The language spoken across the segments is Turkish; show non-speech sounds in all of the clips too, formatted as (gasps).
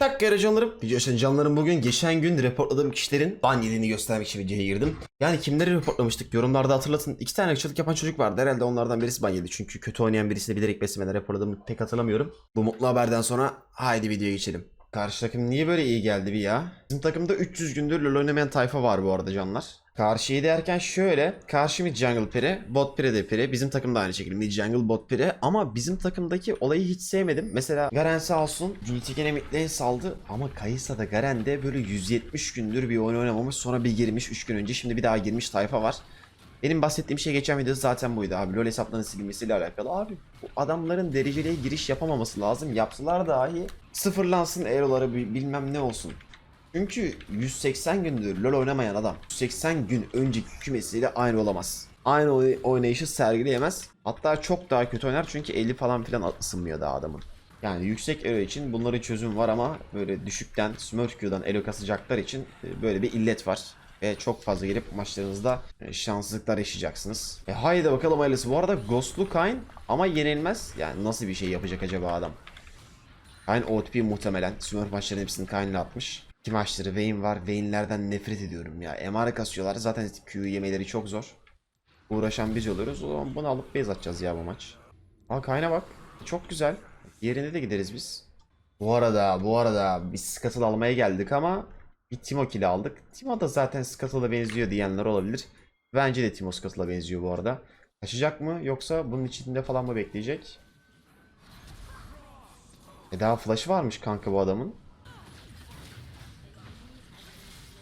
Kere canlarım. Video açan canlarım bugün geçen gün reportladığım kişilerin ban yediğini göstermek için videoya girdim. Yani kimleri reportlamıştık yorumlarda hatırlatın. İki tane ırkçılık yapan çocuk vardı. Herhalde onlardan birisi ban yedi. Çünkü kötü oynayan birisini bilerek beslemeden reportladığımı pek hatırlamıyorum. Bu mutlu haberden sonra haydi videoya geçelim. Karşı takım niye böyle iyi geldi bir ya? Bizim takımda 300 gündür LoL oynamayan tayfa var bu arada canlar. Karşıyı derken şöyle. Karşı mid jungle piri, bot piri de piri. Bizim takımda aynı şekilde mid jungle bot piri. Ama bizim takımdaki olayı hiç sevmedim. Mesela Garen sağ olsun gene mid lane saldı. Ama Kayısa da Garen de böyle 170 gündür bir oyun oynamamış. Sonra bir girmiş 3 gün önce. Şimdi bir daha girmiş tayfa var. Benim bahsettiğim şey geçen videoda zaten buydu abi. LoL hesaplarının silinmesiyle alakalı. Abi bu adamların dereceliğe giriş yapamaması lazım. Yapsalar dahi sıfırlansın eroları bi- bilmem ne olsun. Çünkü 180 gündür LoL oynamayan adam 180 gün önceki kümesiyle aynı olamaz. Aynı oy- oynayışı sergileyemez. Hatta çok daha kötü oynar çünkü 50 falan filan ısınmıyor daha adamın. Yani yüksek elo için bunların çözüm var ama böyle düşükten Smurfq'dan elo kasacaklar için e, böyle bir illet var. Ve çok fazla gelip maçlarınızda e, şanssızlıklar yaşayacaksınız. E haydi bakalım hayırlısı. Bu arada Ghostlu Kayn ama yenilmez. Yani nasıl bir şey yapacak acaba adam? Kayn OTP muhtemelen. Smurf maçlarının hepsini Kayn'la atmış. İki maçları Vayne var. Vayne'lerden nefret ediyorum ya. MR kasıyorlar. Zaten Q yemeleri çok zor. Uğraşan biz oluyoruz. O zaman bunu alıp base atacağız ya bu maç. Aa Kayn'a bak. Çok güzel. Yerine de gideriz biz. Bu arada bu arada biz Scuttle'ı almaya geldik ama bir Timo kill'i aldık. Timo da zaten Scuttle'a benziyor diyenler olabilir. Bence de Timo Scuttle'a benziyor bu arada. Kaçacak mı yoksa bunun içinde falan mı bekleyecek? E daha flash'ı varmış kanka bu adamın.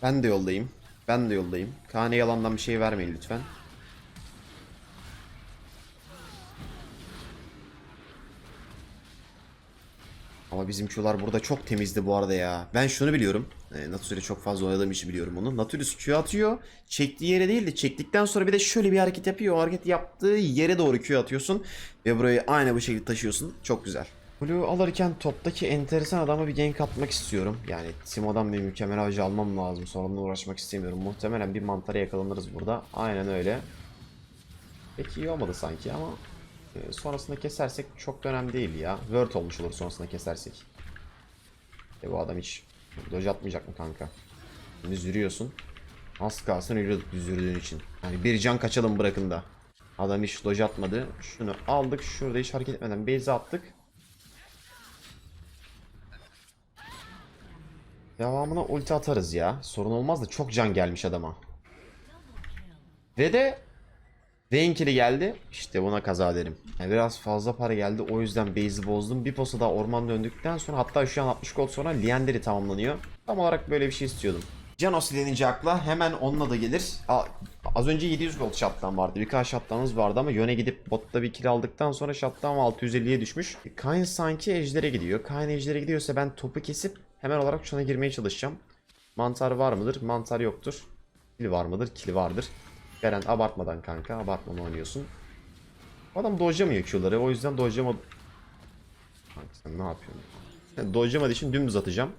Ben de yoldayım. Ben de yoldayım. Kane yalandan bir şey vermeyin lütfen. Ama bizim Q'lar burada çok temizdi bu arada ya. Ben şunu biliyorum. E, Natulus'u çok fazla oynadığım için biliyorum onu. Nautilus Q atıyor. Çektiği yere değil de çektikten sonra bir de şöyle bir hareket yapıyor. O hareket yaptığı yere doğru Q atıyorsun. Ve burayı aynı bu şekilde taşıyorsun. Çok güzel. Blue alırken toptaki enteresan adama bir gank atmak istiyorum. Yani Timo'dan bir mükemmel avcı almam lazım. Sonunda uğraşmak istemiyorum. Muhtemelen bir mantara yakalanırız burada. Aynen öyle. Pek iyi olmadı sanki ama e, sonrasında kesersek çok önemli değil ya. Word olmuş olur sonrasında kesersek. E bu adam hiç dodge atmayacak mı kanka? Şimdi zürüyorsun. Az kalsın ölüyorduk biz zürüdüğün için. Yani bir can kaçalım bırakın da. Adam hiç dodge atmadı. Şunu aldık. Şurada hiç hareket etmeden base'e attık. Devamına ulti atarız ya. Sorun olmaz da çok can gelmiş adama. Ve de Vayne geldi. İşte buna kaza derim. Yani biraz fazla para geldi. O yüzden base'i bozdum. Bir posta daha orman döndükten sonra hatta şu an 60 gold sonra Liander'i tamamlanıyor. Tam olarak böyle bir şey istiyordum. Janos denince akla hemen onunla da gelir. A- az önce 700 gold shotdown vardı. Birkaç shotdown'ımız vardı ama yöne gidip botta bir kill aldıktan sonra shotdown 650'ye düşmüş. Kayn sanki ejder'e gidiyor. Kayn ejder'e gidiyorsa ben topu kesip hemen olarak şuna girmeye çalışacağım. Mantar var mıdır? Mantar yoktur. Kill var mıdır? Kill vardır. Garen abartmadan kanka. Abartmadan oynuyorsun. Adam dojlamıyor Q'ları. O yüzden dojlama... Kanka sen ne yapıyorsun? Yani dojlamadığı için dümdüz atacağım.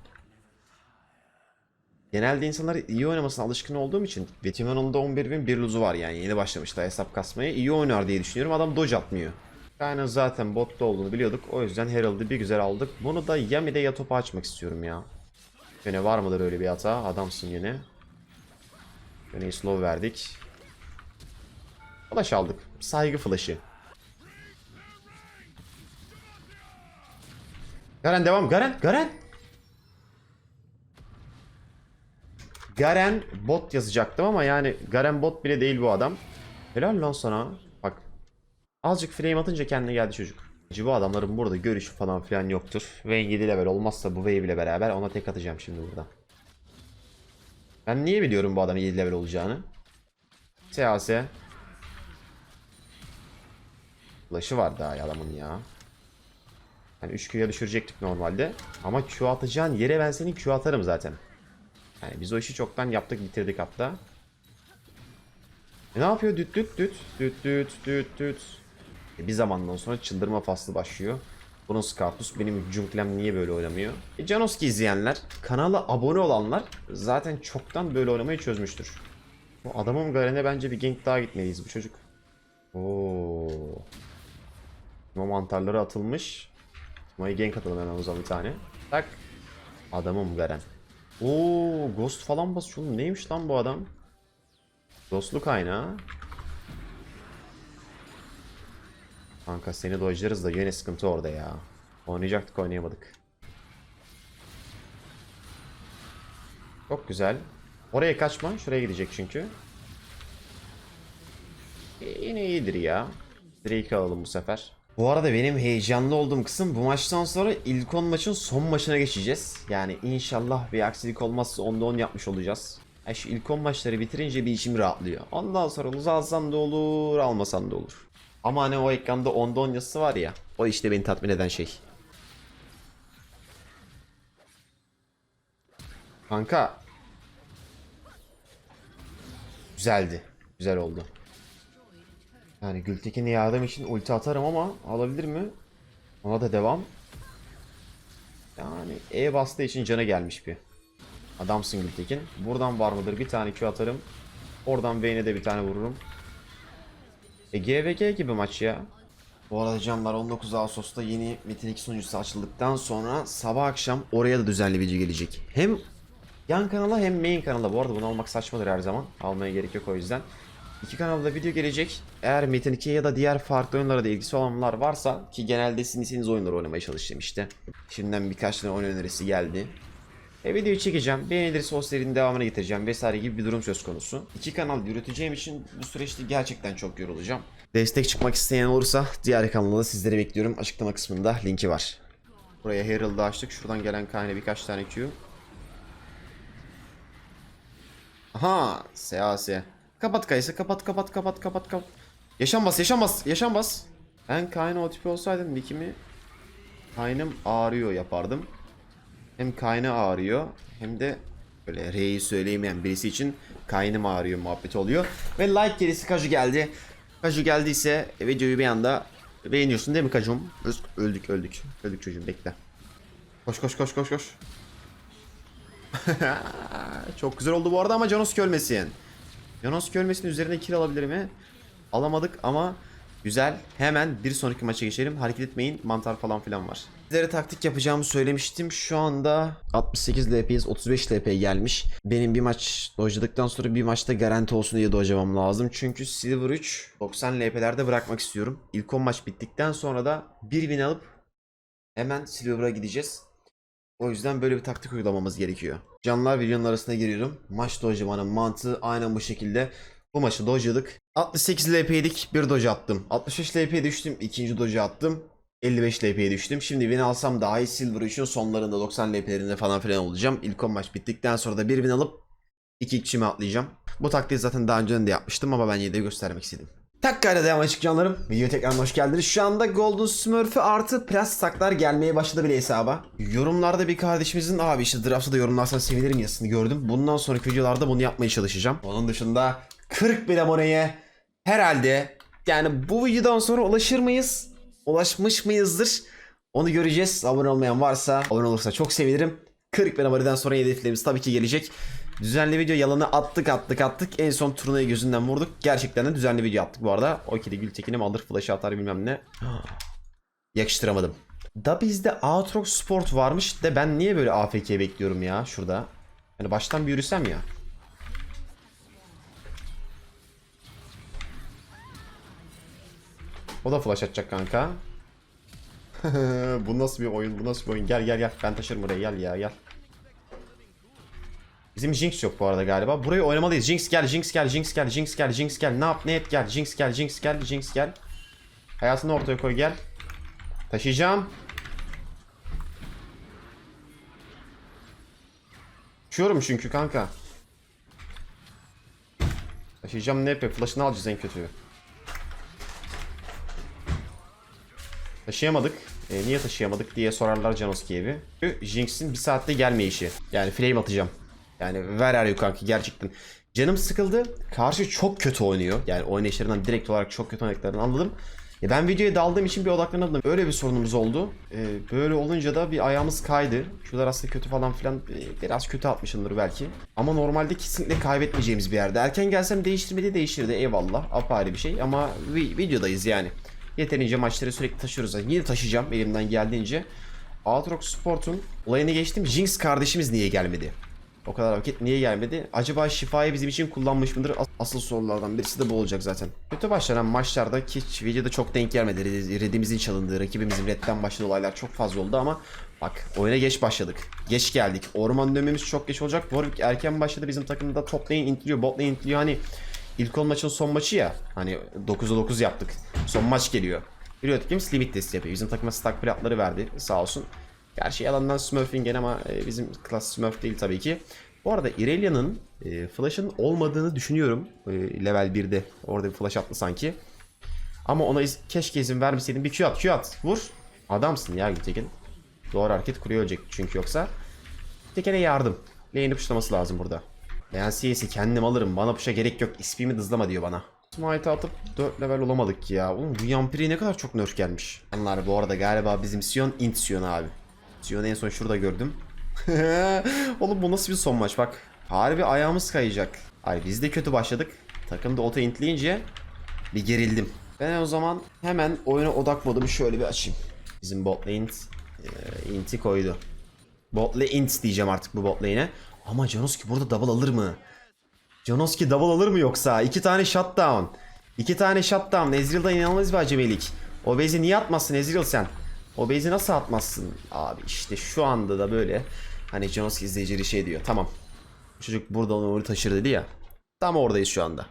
Genelde insanlar iyi oynamasına alışkın olduğum için Vetiman'ın da 11 bin bir luzu var yani yeni başlamıştı hesap kasmaya iyi oynar diye düşünüyorum adam dodge atmıyor. Yani zaten botta olduğunu biliyorduk o yüzden Herald'ı bir güzel aldık. Bunu da Yami'de ya topa açmak istiyorum ya. Yine var mıdır öyle bir hata adamsın yine. Yine slow verdik. Flash aldık. Saygı flash'ı. Garen devam. Garen. Garen. Garen bot yazacaktım ama yani Garen bot bile değil bu adam. Helal lan sana. Azıcık flame atınca kendine geldi çocuk. Bu adamların burada görüşü falan filan yoktur. Vayne 7 level olmazsa bu wave ile beraber ona tek atacağım şimdi burada. Ben niye biliyorum bu adamın 7 level olacağını? TAS. Flash'ı var daha adamın ya. Yani 3 Q'ya düşürecektik normalde. Ama Q atacağın yere ben senin Q atarım zaten. Yani biz o işi çoktan yaptık bitirdik hatta. E ne yapıyor? Düt düt düt. Düt düt düt düt. E bir zamandan sonra çıldırma faslı başlıyor. Bunun Scartus benim Junklem niye böyle oynamıyor? E Janoski izleyenler, kanala abone olanlar zaten çoktan böyle oynamayı çözmüştür. Bu adamın Garen'e bence bir gank daha gitmeliyiz bu çocuk. Oo. Timo mantarları atılmış. Timo'ya gank atalım hemen o zaman bir tane. Tak. Adamım veren. Oo, Ghost falan basıyor. oğlum. Neymiş lan bu adam? Ghostlu kaynağı. Kanka seni dojlarız da yine sıkıntı orada ya. Oynayacaktık oynayamadık. Çok güzel. Oraya kaçma. Şuraya gidecek çünkü. E, yine iyidir ya. Drake alalım bu sefer. Bu arada benim heyecanlı olduğum kısım bu maçtan sonra ilk 10 maçın son maçına geçeceğiz. Yani inşallah bir aksilik olmazsa 10'da 10 yapmış olacağız. Ya şu ilk 10 maçları bitirince bir içim rahatlıyor. Ondan sonra uzalsam da olur, almasam da olur. Ama hani o ekranda 10'da 10 yazısı var ya. O işte beni tatmin eden şey. Kanka. Güzeldi. Güzel oldu. Yani Gültekin'e yardım için ulti atarım ama alabilir mi? Ona da devam. Yani E bastığı için cana gelmiş bir. Adamsın Gültekin. Buradan var mıdır? Bir tane Q atarım. Oradan Vayne'e de bir tane vururum. E GVG gibi maç ya. Bu arada canlar 19 Ağustos'ta yeni Metin 2 sunucusu açıldıktan sonra sabah akşam oraya da düzenli video gelecek. Hem yan kanala hem main kanala. Bu arada bunu almak saçmadır her zaman. Almaya gerek yok o yüzden. İki kanalda video gelecek. Eğer Metin 2 ya da diğer farklı oyunlara da ilgisi olanlar varsa ki genelde sizin oyunları oynamaya çalıştım işte. Şimdiden birkaç tane oyun önerisi geldi. E videoyu çekeceğim. Beğenilirse o serinin devamını getireceğim vesaire gibi bir durum söz konusu. İki kanal yürüteceğim için bu süreçte gerçekten çok yorulacağım. Destek çıkmak isteyen olursa diğer kanalda sizleri bekliyorum. Açıklama kısmında linki var. Buraya Herald'ı açtık. Şuradan gelen kayna birkaç tane Q. Aha, SAS. Kapat kayısı, kapat kapat kapat kapat kapat. Yaşam bas, yaşam bas, yaşam bas. Ben kayna o tipi olsaydım nickimi kaynım ağrıyor yapardım. Hem kayna ağrıyor hem de böyle R'yi söyleyemeyen birisi için kaynım ağrıyor muhabbeti oluyor. Ve like gerisi Kaju geldi. Kaju geldiyse videoyu bir anda beğeniyorsun değil mi Kajum? Öldük öldük. Öldük çocuğum bekle. Koş koş koş koş koş. (laughs) Çok güzel oldu bu arada ama Janos ölmesin. Janos ölmesin üzerine kill alabilir mi? Alamadık ama güzel. Hemen bir sonraki maça geçelim. Hareket etmeyin. Mantar falan filan var. Sizlere taktik yapacağımı söylemiştim. Şu anda 68 LP'yiz. 35 LP gelmiş. Benim bir maç dojladıktan sonra bir maçta garanti olsun diye dojlamam lazım. Çünkü Silver 3 90 LP'lerde bırakmak istiyorum. İlk 10 maç bittikten sonra da bir win alıp hemen Silver'a gideceğiz. O yüzden böyle bir taktik uygulamamız gerekiyor. Canlar videonun arasına giriyorum. Maç dojlamanın mantığı aynen bu şekilde. Bu maçı dojladık. 68 LP'ydik bir doja attım. 65 LP'ye düştüm ikinci doja attım. 55 LP'ye düştüm. Şimdi win alsam daha iyi Silver 3'ün sonlarında 90 LP'lerinde falan filan olacağım. İlk 10 maç bittikten sonra da bir win alıp iki kişime atlayacağım. Bu taktiği zaten daha önceden de yapmıştım ama ben yine de göstermek istedim. Takkayla devam açık canlarım. Videoya tekrar hoş geldiniz. Şu anda Golden Smurf'ü artı plas taklar gelmeye başladı bile hesaba. Yorumlarda bir kardeşimizin abi işte draft'ta da yorumlarsan sevinirim yazısını gördüm. Bundan sonraki videolarda bunu yapmaya çalışacağım. Onun dışında 40 bin aboneye herhalde yani bu videodan sonra ulaşır mıyız? Ulaşmış mıyızdır? Onu göreceğiz. Abone olmayan varsa abone olursa çok sevinirim. 40 bin aboneden sonra hedeflerimiz tabii ki gelecek. Düzenli video yalanı attık attık attık. En son turnayı gözünden vurduk. Gerçekten de düzenli video yaptık bu arada. O kedi Gültekin'im alır flash atar bilmem ne. (gasps) Yakıştıramadım. Da bizde Aatrox Sport varmış de ben niye böyle AFK bekliyorum ya şurada. Yani baştan bir yürüsem ya. O da flash atacak kanka. (laughs) bu nasıl bir oyun? Bu nasıl bir oyun? Gel gel gel. Ben taşırım buraya. Gel ya gel. Bizim Jinx yok bu arada galiba. Burayı oynamalıyız. Jinx gel, Jinx gel, Jinx gel, Jinx gel, Jinx gel. Ne yap, ne et gel. Jinx gel, Jinx gel, Jinx gel. Hayatını ortaya koy gel. Taşıyacağım. Uçuyorum çünkü kanka. Taşıyacağım ne yapıyor? Flash'ını alacağız en kötü. Taşıyamadık. E, niye taşıyamadık diye sorarlar Janoski'ye bir. Jinx'in bir saatte gelmeyişi. Yani flame atacağım. Yani ver her kanki gerçekten. Canım sıkıldı. Karşı çok kötü oynuyor. Yani oynayışlarından direkt olarak çok kötü oynadıklarını anladım. Ya ben videoya daldığım için bir odaklanamadım. Öyle bir sorunumuz oldu. Ee, böyle olunca da bir ayağımız kaydı. Şuralar aslında kötü falan filan. Ee, biraz kötü atmışımdır belki. Ama normalde kesinlikle kaybetmeyeceğimiz bir yerde. Erken gelsem değiştirmedi değiştirdi eyvallah. Apayrı bir şey ama vi- videodayız yani. Yeterince maçları sürekli taşıyoruz. Yani yine taşıyacağım elimden geldiğince. Outrock Sport'un olayını geçtim. Jinx kardeşimiz niye gelmedi? O kadar vakit niye gelmedi? Acaba şifayı bizim için kullanmış mıdır? As- Asıl sorulardan birisi de bu olacak zaten. Kötü başlanan maçlarda ki videoda çok denk gelmedi. Red- Red'imizin çalındığı, rakibimizin redden başladığı olaylar çok fazla oldu ama bak oyuna geç başladık. Geç geldik. Orman dönmemiz çok geç olacak. Warwick erken başladı. Bizim takımda top lane intiliyor, bot lane intiliyor. Hani ilk 10 maçın son maçı ya. Hani 9'a 9 yaptık. Son maç geliyor. Riot Games limit test yapıyor. Bizim takıma stack platları verdi sağ olsun. Gerçi yalandan Smurfingen ama e, bizim klas Smurf değil tabii ki. Bu arada Irelia'nın e, flash'ın olmadığını düşünüyorum. E, level 1'de. Orada bir flash attı sanki. Ama ona iz- keşke izin vermeseydim. Bir Q at, Q at. Vur. Adamsın ya Gültekin. Doğru hareket kuruyor ölecek çünkü yoksa. Gültekin'e yardım. Lane'i puşlaması lazım burada. CS'i kendim alırım. Bana puşa gerek yok. İsmimi dızlama diyor bana. Smite atıp 4 level olamadık ya. Oğlum bu Yampiri'ye ne kadar çok nerf gelmiş. Onlar bu arada galiba bizim Sion int Sion abi. Sion'u en son şurada gördüm. (laughs) Oğlum bu nasıl bir son maç bak. Harbi ayağımız kayacak. Ay biz de kötü başladık. Takım da auto intleyince bir gerildim. Ben o zaman hemen oyuna odak modumu şöyle bir açayım. Bizim bot lane int, e, inti koydu. Bot lane int diyeceğim artık bu bot lane'e. Ama Janoski burada double alır mı? Janoski double alır mı yoksa? İki tane shutdown. İki tane shutdown. Ezreal'da inanılmaz bir acemilik. O base'i niye atmazsın Ezreal sen? O base'i nasıl atmazsın? Abi işte şu anda da böyle hani Janoski izleyicileri şey diyor. Tamam. Bu çocuk buradan oraya taşır dedi ya. Tam oradayız şu anda.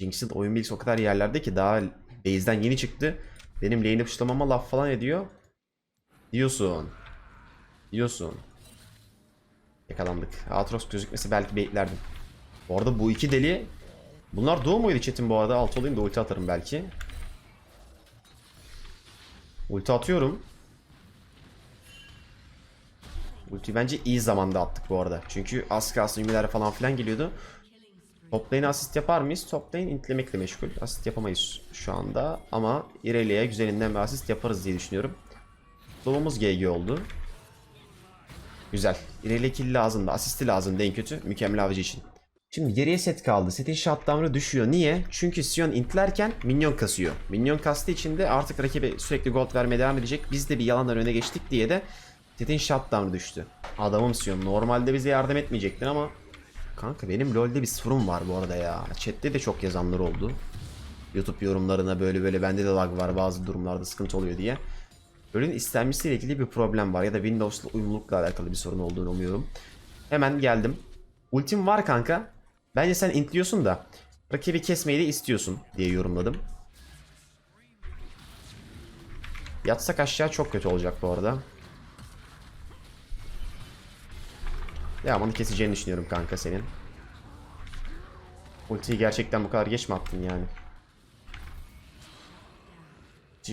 Jinx'in oyun bilgisi o kadar yerlerde ki daha base'den yeni çıktı. Benim lane'i puşlamama laf falan ediyor. Diyorsun. Diyorsun. Yakalandık. Atros gözükmesi belki beklerdim. Bu arada bu iki deli Bunlar doğu muydu chat'in bu arada? Alt olayım da ulti atarım belki. Ulti atıyorum. Ulti bence iyi zamanda attık bu arada. Çünkü az kalsın ümiler falan filan geliyordu. Top lane asist yapar mıyız? Top lane intlemekle meşgul. Asist yapamayız şu anda. Ama Irelia'ya güzelinden bir asist yaparız diye düşünüyorum. Dolumuz GG oldu. Güzel. Irelia kill lazım da asisti lazım en kötü. Mükemmel avcı için. Şimdi geriye set kaldı. Setin shutdown'ı düşüyor. Niye? Çünkü Sion intlerken minyon kasıyor. Minyon kastığı için de artık rakibe sürekli gold vermeye devam edecek. Biz de bir yalandan öne geçtik diye de setin shutdown'ı düştü. Adamım Sion. Normalde bize yardım etmeyecektin ama Kanka benim LoL'de bir sorun var bu arada ya. Chat'te de çok yazanlar oldu. YouTube yorumlarına böyle böyle bende de lag var bazı durumlarda sıkıntı oluyor diye. LoL'ün istenmesiyle ilgili bir problem var ya da Windows'la uyumlulukla alakalı bir sorun olduğunu umuyorum. Hemen geldim. Ultim var kanka. Bence sen intliyorsun da rakibi kesmeyi de istiyorsun diye yorumladım. Yatsak aşağı çok kötü olacak bu arada. Ya bunu keseceğini düşünüyorum kanka senin. Ultiyi gerçekten bu kadar geç mi attın yani?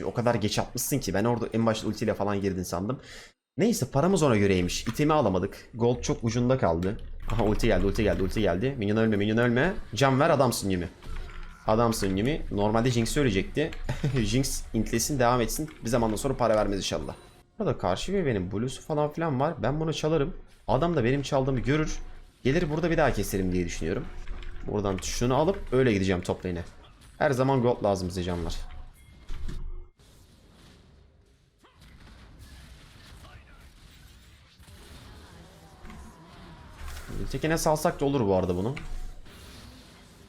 O kadar geç atmışsın ki ben orada en başta ultiyle falan girdin sandım. Neyse paramız ona göreymiş. İtemi alamadık. Gold çok ucunda kaldı. Aha ulti geldi ulti geldi ulti geldi. Minyon ölme minyon ölme. Can ver adamsın Yumi. Adamsın Yumi. Normalde Jinx ölecekti. (laughs) Jinx intlesin devam etsin. Bir zamandan sonra para vermez inşallah. Burada karşı ve benim blue'su falan filan var. Ben bunu çalarım. Adam da benim çaldığımı görür. Gelir burada bir daha keserim diye düşünüyorum. Buradan şunu alıp öyle gideceğim top lane'e. Her zaman gold lazım bize canlar. Gültekin'e salsak da olur bu arada bunu.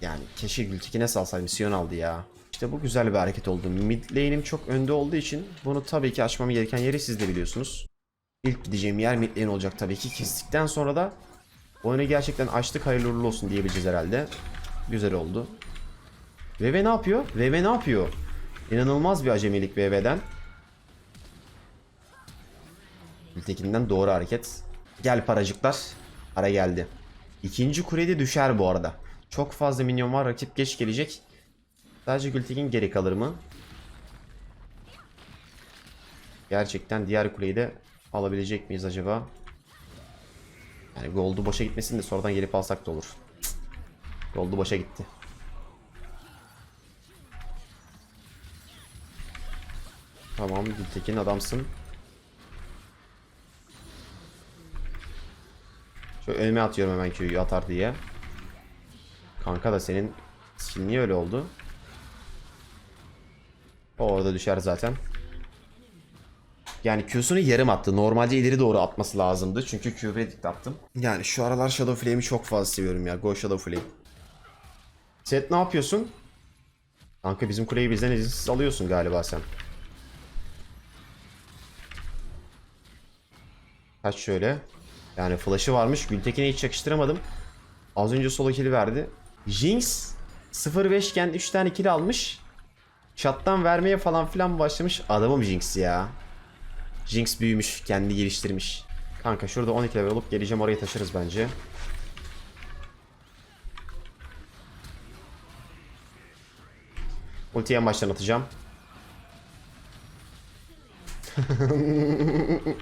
Yani keşke Gültekin'e salsaydım. Sion aldı ya. İşte bu güzel bir hareket oldu. Mid lane'im çok önde olduğu için bunu tabii ki açmam gereken yeri siz de biliyorsunuz. İlk gideceğim yer mid lane olacak tabii ki. Kestikten sonra da oyunu gerçekten açtık hayırlı uğurlu olsun diyebileceğiz herhalde. Güzel oldu. VV ne yapıyor? VV ne yapıyor? İnanılmaz bir acemilik VV'den. Gültekin'den doğru hareket. Gel paracıklar. Ara geldi. İkinci kulede düşer bu arada. Çok fazla minyon var. Rakip geç gelecek. Sadece Gültekin geri kalır mı? Gerçekten diğer kuleyi de alabilecek miyiz acaba? Yani gold'u boşa gitmesin de sonradan gelip alsak da olur. Gold'u boşa gitti. Tamam Gültekin adamsın. Önüme atıyorum hemen Q'yu atar diye. Kanka da senin skin niye öyle oldu? O orada düşer zaten. Yani Q'sunu yarım attı. Normalde ileri doğru atması lazımdı. Çünkü Q predict attım. Yani şu aralar Shadow Flame'i çok fazla seviyorum ya. Go Shadow Flame. Set ne yapıyorsun? Kanka bizim kuleyi bizden izinsiz alıyorsun galiba sen. Kaç şöyle. Yani flash'ı varmış. Gültekin'e hiç yakıştıramadım. Az önce solo kill verdi. Jinx 0-5 iken 3 tane kill almış. Shot'tan vermeye falan filan başlamış. Adamım Jinx ya. Jinx büyümüş. Kendi geliştirmiş. Kanka şurada 12 level olup geleceğim oraya taşırız bence. Ultiyi en baştan atacağım. (laughs)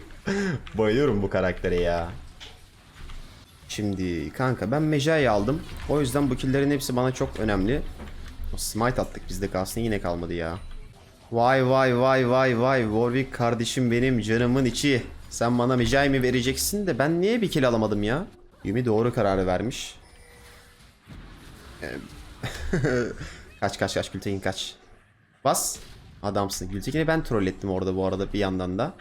Bayılıyorum bu karaktere ya. Şimdi kanka ben Mejai'yi aldım. O yüzden bu killerin hepsi bana çok önemli. Smite attık bizde kalsın yine kalmadı ya. Vay vay vay vay vay Warwick kardeşim benim canımın içi. Sen bana Mejai mi vereceksin de ben niye bir kill alamadım ya? Yumi doğru kararı vermiş. (laughs) Kaç kaç kaç Gültekin kaç. Bas. Adamsın. Gültekin'i ben troll ettim orada bu arada bir yandan da.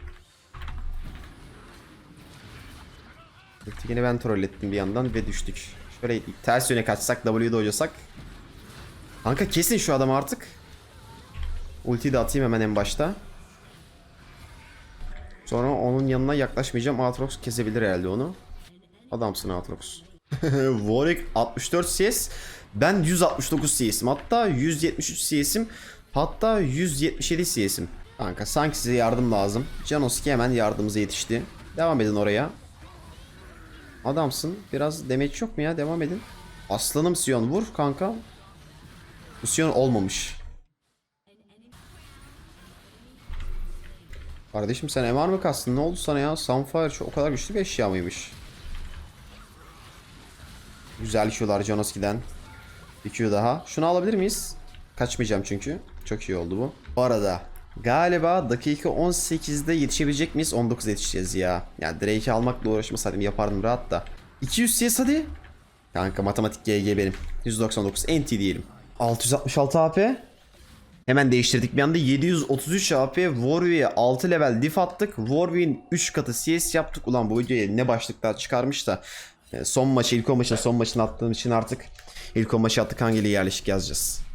Gültekin'i ben troll ettim bir yandan ve düştük. Şöyle ters yöne kaçsak W'de oynasak. Kanka kesin şu adam artık. Ultiyi de atayım hemen en başta. Sonra onun yanına yaklaşmayacağım. Aatrox kesebilir herhalde onu. Adamsın Aatrox. (laughs) Warwick 64 CS. Ben 169 CS'im. Hatta 173 CS'im. Hatta 177 CS'im. Kanka sanki size yardım lazım. Janoski hemen yardımımıza yetişti. Devam edin oraya. Adamsın. Biraz damage yok mu ya? Devam edin. Aslanım Sion vur kanka. Bu Sion olmamış. Kardeşim sen MR mı kastın? Ne oldu sana ya? Sunfire şu o kadar güçlü bir eşya mıymış? Güzel Q'lar Janoski'den. Bir Q daha. Şunu alabilir miyiz? Kaçmayacağım çünkü. Çok iyi oldu bu. Bu arada galiba dakika 18'de yetişebilecek miyiz? 19'da yetişeceğiz ya. Yani Drake'i almakla uğraşmasaydım yapardım rahat da. 200 CS hadi. Kanka matematik GG benim. 199 NT diyelim. 666 AP. Hemen değiştirdik bir anda 733 AP Warwick'e 6 level diff attık. Warwick'in 3 katı CS yaptık. Ulan bu videoya ne başlıklar çıkarmış da. e, Son maçı ilk maçın son maçını attığım için artık ilk maçı attık hangiyle yerleşik yazacağız.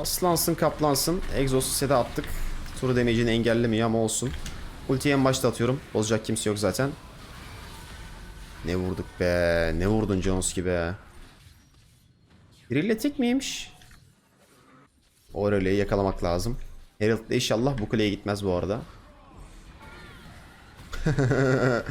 Aslansın kaplansın. Exhaust'u sete attık. Turu damage'ini engellemiyor ama olsun. Ultiyi en başta atıyorum. Bozacak kimse yok zaten. Ne vurduk be. Ne vurdun Jones gibi. Biriyle tek miymiş? Aurelia'yı yakalamak lazım. Herald de inşallah bu kuleye gitmez bu arada. (laughs)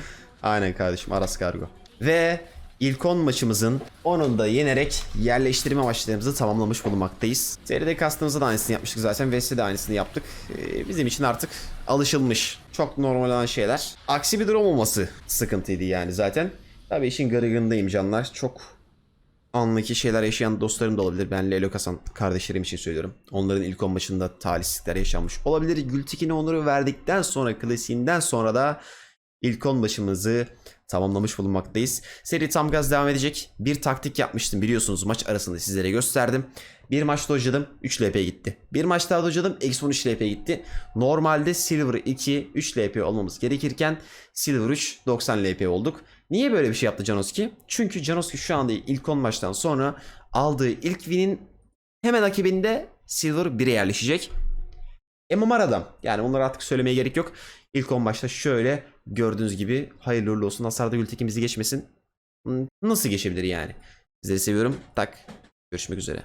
Aynen kardeşim Aras Kargo. Ve ilk 10 maçımızın 10'unu da yenerek yerleştirme maçlarımızı tamamlamış bulunmaktayız. Seride kastığımızda da aynısını yapmıştık zaten. Vesti de aynısını yaptık. Ee, bizim için artık alışılmış. Çok normal olan şeyler. Aksi bir durum olması sıkıntıydı yani zaten. Tabii işin garıgındayım canlar. Çok anlık şeyler yaşayan dostlarım da olabilir. Ben Lelo Kasan kardeşlerim için söylüyorum. Onların ilk 10 maçında talihsizlikler yaşanmış olabilir. Gültekin'e onları verdikten sonra klasiğinden sonra da ilk 10 maçımızı tamamlamış bulunmaktayız. Seri tam gaz devam edecek. Bir taktik yapmıştım biliyorsunuz maç arasında sizlere gösterdim. Bir maç dojladım 3 LP gitti. Bir maç daha dojladım eksi 13 LP gitti. Normalde Silver 2 3 LP olmamız gerekirken Silver 3 90 LP olduk. Niye böyle bir şey yaptı Janoski? Çünkü Janoski şu anda ilk 10 maçtan sonra aldığı ilk win'in hemen akibinde Silver 1'e yerleşecek. MMR adam. Yani onları artık söylemeye gerek yok. İlk 10 maçta şöyle gördüğünüz gibi hayırlı uğurlu olsun. Hasarda Gültekin bizi geçmesin. Hmm, Nasıl geçebilir yani? Sizleri seviyorum. Tak. Görüşmek üzere.